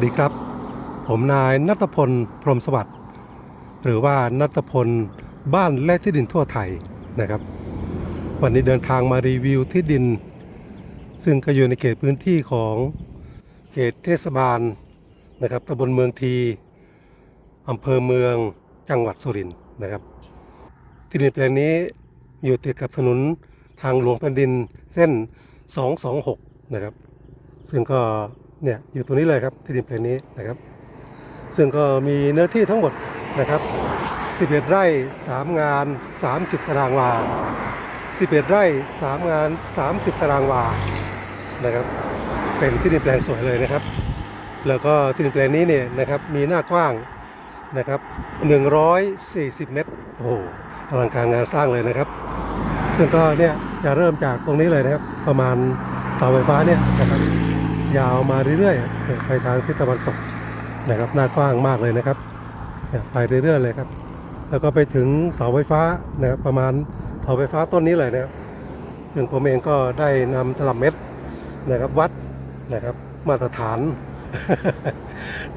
สดีครับ ผมนายนัทพล พรมสวัสดิ์ หรือว่านัทพลบ้านและที่ดินทั่วไทยนะครับ วันนี้เดินทางมารีวิวที่ดิน ซึ่งก็อยู่ในเขตพื้นที่ของเขตเทศบาลนะครับตำบลเมืองทีอำเภอเมืองจังหวัดสุรินทร์นะครับ ที่ดินแปลงนี้อยู่ติดกับถนนทางหลวงแผ่นดินเส้น 226 นะครับ ซึ่งก็ เนี่ยอยู่ตรงนี้เลยครับที่ดินแปลงนี้นะครับ ซึ่งก็มีเนื้อที่ทั้งหมดนะครับ 11 ไร่ 3 งาน 30 ตารางวา 11 ไร่ 3 งาน 30 ตารางวานะครับ เป็นที่ดินแปลงสวยเลยนะครับ แล้วก็ที่ดินแปลงนี้เนี่ยนะครับมีหน้ากว้างนะครับ140 เมตรโอ้โหอลังการงานสร้างเลยนะครับ ซึ่งก็เนี่ยจะเริ่มจากตรงนี้เลยนะครับ ประมาณเสาไฟฟ้าเนี่ยนะครับ ยาวมาเรื่อยๆไปทางทิศตะวันตกนะครับหน้ากว้างมากเลยนะครับไปเรื่อยๆเลยครับ แล้วก็ไปถึงเสาไฟฟ้านะครับประมาณเสาไฟฟ้าต้นนี้เลยนะครับซึ่งผมเองก็ได้นำตลับเม็ดนะครับวัดนะครับมาตรฐาน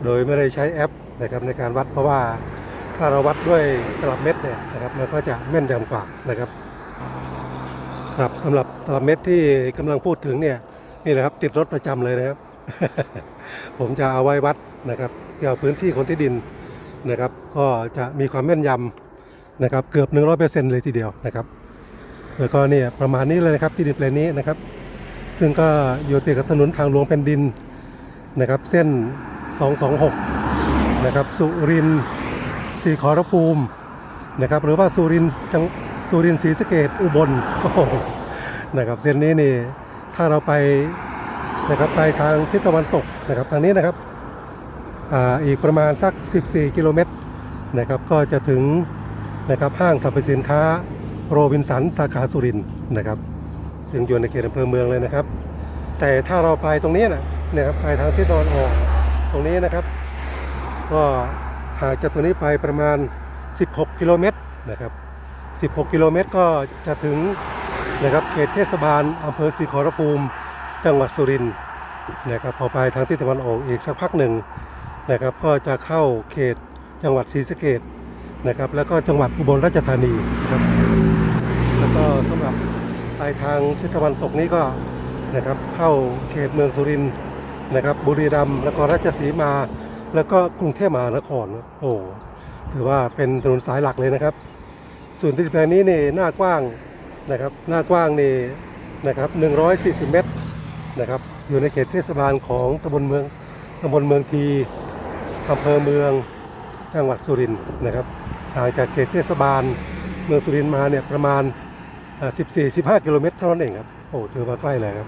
โดยไม่ได้ใช้แอปนะครับในการวัดเพราะว่าถ้าเราวัดด้วยตลับเม็ดเนี่ยนะครับมันก็จะแม่นยำกว่านะครับครับสำหรับตลับเม็ดที่กำลังพูดถึงเนี่ย นี่นะครับ ติดรถประจำเลยนะครับ ผมจะเอาไว้วัดนะครับเกี่ยวกับพื้นที่ของที่ดินนะครับ ก็จะมีความแม่นยำนะครับ เกือบ 100%เลยทีเดียวนะครับ แล้วก็เนี่ยประมาณนี้เลยนะครับที่ดินแปลงนี้นะครับ ซึ่งก็อยู่ติดกับถนนทางหลวงแผ่นดินนะครับ เส้น 226 นะครับ สุรินทร์ศรีขอรภูมินะครับ หรือว่าสุรินทร์จังสุรินทร์ศรีสะเกดอุบลโอ้โหนะครับ เส้นนี้นี่ ถ้าเราไปนะครับไปทางทิศตะวันตกนะครับทางนี้นะครับออีกประมาณสัก 14 กิโลเมตรนะครับก็จะถึงนะครับห้างสรรพสินค้าโรบินสันสาขาสุรินทร์นะครับซึ่งอยู่ในเขตอำเภอเมืองเลยนะครับ แต่ถ้าเราไปตรงนี้นะเนี่ยครับไปทางทิศตะวันออกตรงนี้นะครับ ก็ห่างจากตรงนี้ไปประมาณ 16 กิโลเมตรนะครับ 16 กิโลเมตรก็จะถึง นะครับเขตเทศบาลอำเภอศรีขอรภูมิ จังหวัดสุรินทร์นะครับพอไปทางทิศตะวันออกอีกสักพักหนึ่งนะครับก็จะเข้าเขตจังหวัดศรีสะเกดนะครับแล้วก็จังหวัดอุบลราชธานีนะครับแล้วก็สำหรับปลายทางทิศตะวันตกนี้ก็นะครับเข้าเขตเมืองสุรินทร์นะครับบุรีรัมย์แล้วก็ราชสีมา แล้วก็กรุงเทพมหานครโอ้ถือว่าเป็นถนนสายหลักเลยนะครับส่วนที่แปลงนี้นี่หน้ากว้าง นะครับหน้ากว้างนี่นะครับ140 เมตรนะครับอยู่ในเขตเทศบาลของตำบลเมืองตำบลเมืองทีอำเภอเมืองจังหวัดสุรินทร์นะครับห่างจากเขตเทศบาลเมืองสุรินทร์มาเนี่ยประมาณอ่า14-15 กิโลเมตรเท่านั้นเองครับโอ้ถือว่าใกล้เลยครับ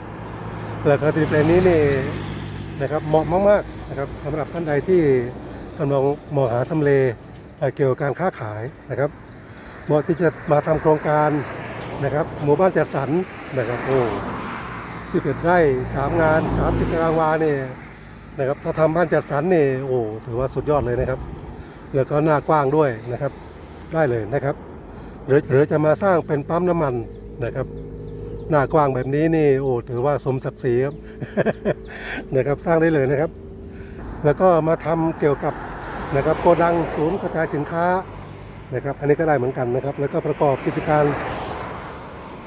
แล้วก็ที่แปลงนี้นี่นะครับเหมาะมากๆนะครับสำหรับท่านใดที่กำลังมองหาทำเลเกี่ยวกับการค้าขายนะครับเหมาะที่จะมาทำโครงการ นะครับหมู่บ้านจัดสรรนะครับโอ้11ไร่3งาน30ตารางวาเนี่ยนะครับถ้าทำบ้านจัดสรรนี่ยโอ้ถือว่าสุดยอดเลยนะครับ แล้วก็หน้ากว้างด้วยนะครับ ได้เลยนะครับหรือหรือจะมาสร้างเป็นปั๊มน้ำมันนะครับ หน้ากว้างแบบนี้นี่โอ้ถือว่าสมศักดิ์ศรีครับนะครับสร้างได้เลยนะครับ แล้วก็มาทำเกี่ยวกับนะครับโกดังศูนย์กระจายสินค้านะครับ อันนี้ก็ได้เหมือนกันนะครับ แล้วก็ประกอบกิจการ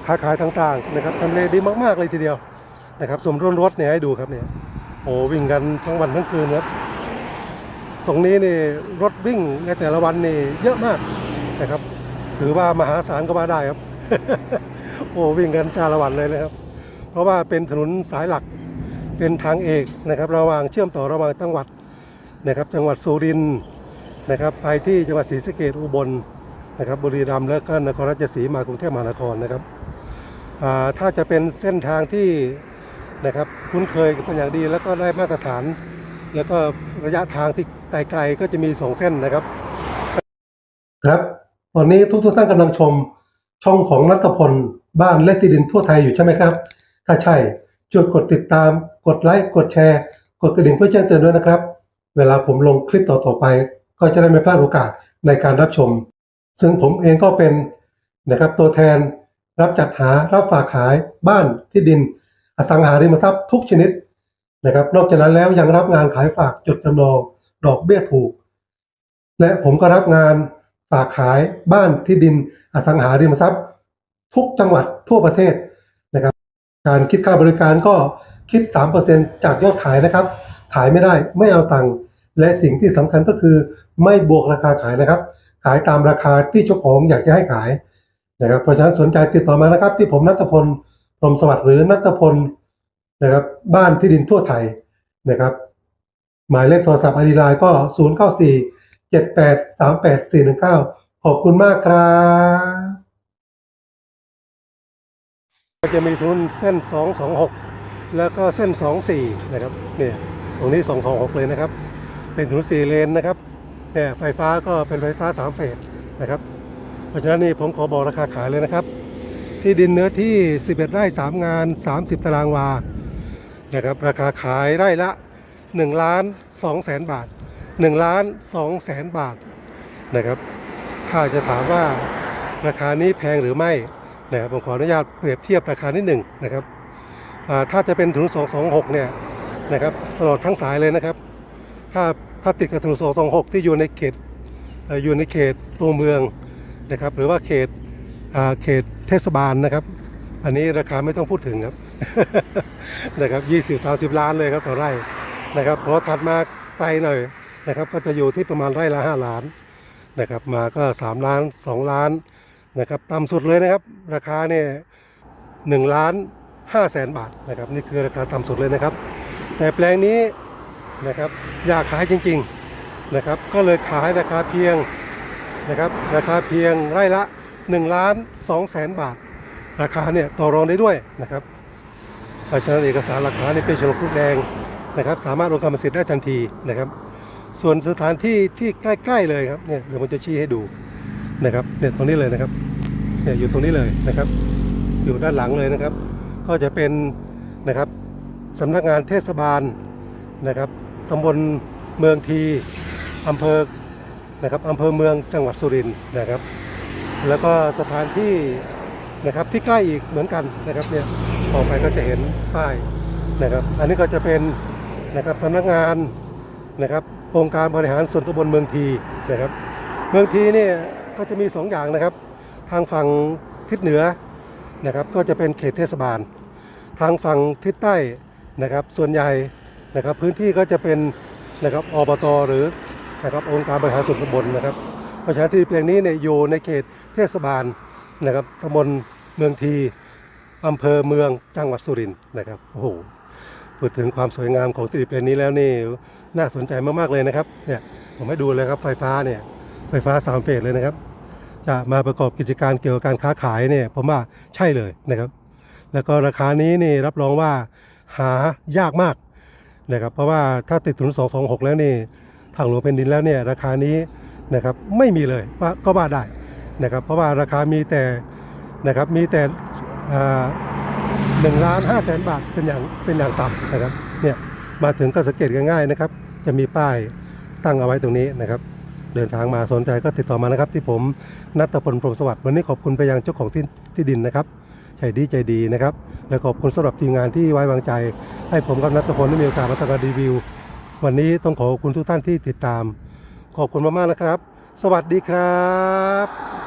ค้าขายต่างๆนะครับทำเลดีมากๆเลยทีเดียวนะครับสมรุ่นรถเนี่ยให้ดูครับเนี่ยโอ้วิ่งกันทั้งวันทั้งคืนครับตรงนี้นี่รถวิ่งในแต่ละวันนี่เยอะมากนะครับ ถือว่ามหาศาลก็ว่าได้ครับ โอ้วิ่งกันจาละวันเลยนะครับ เพราะว่าเป็นถนนสายหลักเป็นทางเอกนะครับ ระหว่างเชื่อมต่อระหว่างจังหวัดนะครับ จังหวัดสุรินทร์นะครับ ไปที่จังหวัดศรีสะเกดอุบลนะครับบุรีรัมย์และก็นครราชสีมากรุงเทพมหานครนะครับ ถ้าจะเป็นเส้นทางที่นะครับคุ้นเคยเป็นอย่างดีแล้วก็ได้มาตรฐาน แล้วก็ระยะทางที่ไกลๆก็จะมี2เส้นนะครับ ครับตอนนี้ทุกท่านกำลังชมช่องของนัทพลบ้านและที่ดินทั่วไทยอยู่ใช่ไหมครับ ถ้าใช่ช่วยกดติดตาม กดไลค์กดแชร์ กดกระดิ่งเพื่อแจ้งเตือนด้วยนะครับ เวลาผมลงคลิปต่อๆไป ก็จะได้ไม่พลาดโอกาสในการรับชม ซึ่งผมเองก็เป็นนะครับตัวแทน รับจัดหารับฝากขายบ้านที่ดิน อสังหาริมทรัพย์ทุกชนิดนะครับ นอกจากนั้นแล้วยังรับงานขายฝากจดจำนอง ดอกเบี้ยถูก และผมก็รับงานฝากขายบ้านที่ดิน อสังหาริมทรัพย์ ทุกจังหวัดทั่วประเทศนะครับ การคิดค่าบริการก็คิด 3%จากยอดขายนะครับ ขายไม่ได้ไม่เอาตังค์และสิ่งที่สำคัญก็คือไม่บวกราคาขายนะครับ ขายตามราคาที่เจ้าของอยากจะให้ขาย นะครับเพราะฉะนั้นสนใจติดต่อมานะครับ ที่ผมนัทพลพรหมสวัสดิ์หรือนัทพลนะครับ บ้านที่ดินทั่วไทยนะครับ หมายเลขโทรศัพท์อดีไลน์ก็ 0 9 4 7 8 3 8 4 1 9 ขอบคุณมากครับจะมีทุนเส้น 226 แล้วก็เส้น 24 นะครับเนี่ยตรงนี้ 226 เลยนะครับ เป็นถนน4เลนนะครับเนี่ยไฟฟ้าก็เป็นไฟฟ้า 3 เฟสนะครับ เพราะฉะนั้นนี่ผมขอบอกราคาขายเลยนะครับ ที่ดินเนื้อที่ 11 ไร่ 3 งาน 30 ตารางวานะครับราคาขายไร่ละ1ล้าน2แสนบาท1ล้าน2แสนบาทนะครับถ้าจะถามว่าราคานี้แพงหรือไม่นะครับผมขออนุญาตเปรียบเทียบราคานิดหนึ่งนะครับถ้าจะเป็นถนน226 เนี่ยนะครับตลอดทั้งสายเลยนะครับ ถ้าถ้าติดกับถนน226 ที่อยู่ในเขตอยู่ในเขตตัวเมือง นะครับ หรือว่าเขตเขตเทศบาลนะครับ อันนี้ราคาไม่ต้องพูดถึงครับนะครับ20 30ล้านเลยครับต่อไร่นะครับพอถัดมาไกลหน่อยนะครับก็จะอยู่ที่ประมาณไร่ละ5ล้านนะครับมาก็3ล้าน2ล้านนะครับต่ำสุดเลยนะครับ ราคาเนี่ยหนึ่งล้านห้าแสนบาทนะครับนี่คือราคาต่ำสุดเลยนะครับ แต่แปลงนี้นะครับอยากขายจริงๆนะครับก็เลยขายราคาเพียง นะครับ ราคาเพียงไร่ละ1ล้าน2แสนบาท ราคาเนี่ยต่อรองได้ด้วยนะครับเพราะฉะนั้นเอกสารหลักฐานนี่เป็นฉลกคุกแดงนะครับ สามารถลงกรรมสิทธิ์ได้ทันทีนะครับ ส่วนสถานที่ที่ใกล้ๆเลยครับเนี่ยเดี๋ยวผมจะชี้ให้ดูนะครับเนี่ยตรงนี้เลยนะครับเนี่ยอยู่ตรงนี้เลยนะครับ อยู่ด้านหลังเลยนะครับ ก็จะเป็นนะครับสำนักงานเทศบาลนะครับตำบลเมืองทีอำเภอ นะครับอำเภอเมืองจังหวัดสุรินทร์นะครับ แล้วก็สถานที่นะครับที่ใกล้อีกเหมือนกันนะครับเนี่ยออกไปก็จะเห็นป้ายนะครับ อันนี้ก็จะเป็นนะครับสำนักงานนะครับองค์การบริหารส่วนตำบลเมืองทีนะครับ เมืองทีเนี่ยก็จะมี 2อย่างนะครับ ทางฝั่งทิศเหนือนะครับก็จะเป็นเขตเทศบาล ทางฝั่งทิศใต้นะครับส่วนใหญ่นะครับพื้นที่ก็จะเป็นนะครับอบตหรือ นะครับองค์การบริหารส่วนตำบลนะครับเพระฉะนั้นที่แปลงนี้เนี่ยอยู่ในเขตเทศบาลนะครับตำบลเมืองทีอำเภอเมืองจังหวัดสุรินทร์นะครับโอ้โหพูดถึงความสวยงามของที่ดินแปลงนี้แล้วนี่น่าสนใจมากๆเลยนะครับเนี่ยผมให้ดูเลยครับไฟฟ้าเนี่ยไฟฟ้าสามเฟสเลยนะครับ จะมาประกอบกิจการเกี่ยวกับการค้าขายเนี่ยผมว่าใช่เลยนะครับ แล้วก็ราคานี้นี่รับรองว่าหายากมากนะครับเพราะว่าถ้าติดถนน226 แล้วนี่ ทางหลวงแผ่นดินแล้วเนี่ยราคานี้นะครับไม่มีเลยว่าก็ว่าได้นะครับเพราะว่าราคามีแต่นะครับมีแต่หนึ่งล้านห้าแสนบาทเป็นอย่างเป็นอย่างต่ำนะครับเนี่ยมาถึงก็สังเกตง่ายๆนะครับ จะมีป้ายตั้งเอาไว้ตรงนี้นะครับ เดินทางมาสนใจก็ติดต่อมานะครับ ที่ผมนัทพลพรมสวัสดิ์วันนี้ขอบคุณไปยังเจ้าของที่ที่ดินนะครับใจดีใจดีนะครับ และขอบคุณสำหรับทีมงานที่ไว้วางใจ ให้ผมกับนัทพลได้มีโอกาสมาทำการรีวิว วันนี้ต้องขอบคุณทุกท่านที่ติดตาม ขอบคุณมากๆนะครับ สวัสดีครับ